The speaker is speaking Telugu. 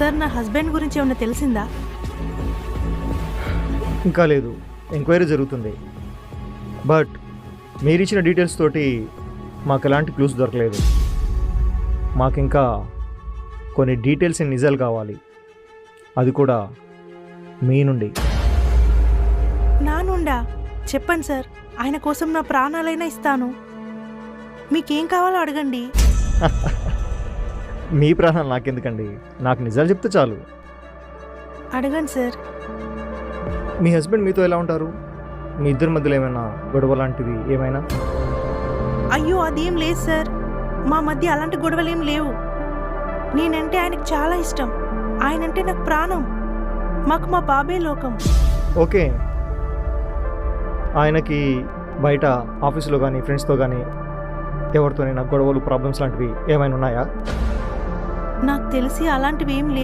సార్ నా హస్బెండ్ గురించి ఏమైనా తెలిసిందా? ఇంకా లేదు. ఎంక్వైరీ జరుగుతుంది. బట్ మీరు ఇచ్చిన డీటెయిల్స్ తోటి మాకు ఎలాంటి క్లూస్ దొరకలేదు. మాకు ఇంకా కొన్ని డీటెయిల్స్ నిజాలు కావాలి. అది కూడా మీ నుండి. నా నుండా? చెప్పండి సార్. ఆయన కోసం నా ప్రాణాలైనా ఇస్తాను. మీకేం కావాలో అడగండి. మీ ప్రాణాలు నాకెందుకండి? నాకు నిజాలు చెప్తే చాలు. అడగండి సార్. మీ హస్బెండ్ మీతో ఎలా ఉంటారు? మీ ఇద్దరి మధ్యలో ఏమైనా గొడవ లాంటిది ఏమైనా? అయ్యో అదేం లేదు సార్. మా మధ్య అలాంటి గొడవలు ఏం లేవు. నేనంటే ఆయనకు చాలా ఇష్టం. ఆయనంటే నాకు ప్రాణం. మాకు మా బాబే లోకం. ఓకే. ఆయనకి బయట ఆఫీసులో కానీ ఫ్రెండ్స్తో కానీ ఎవరితోనైనా గొడవలు ప్రాబ్లమ్స్ లాంటివి ఏమైనా ఉన్నాయా? నాకు తెలిసి అలాంటివి ఏం లే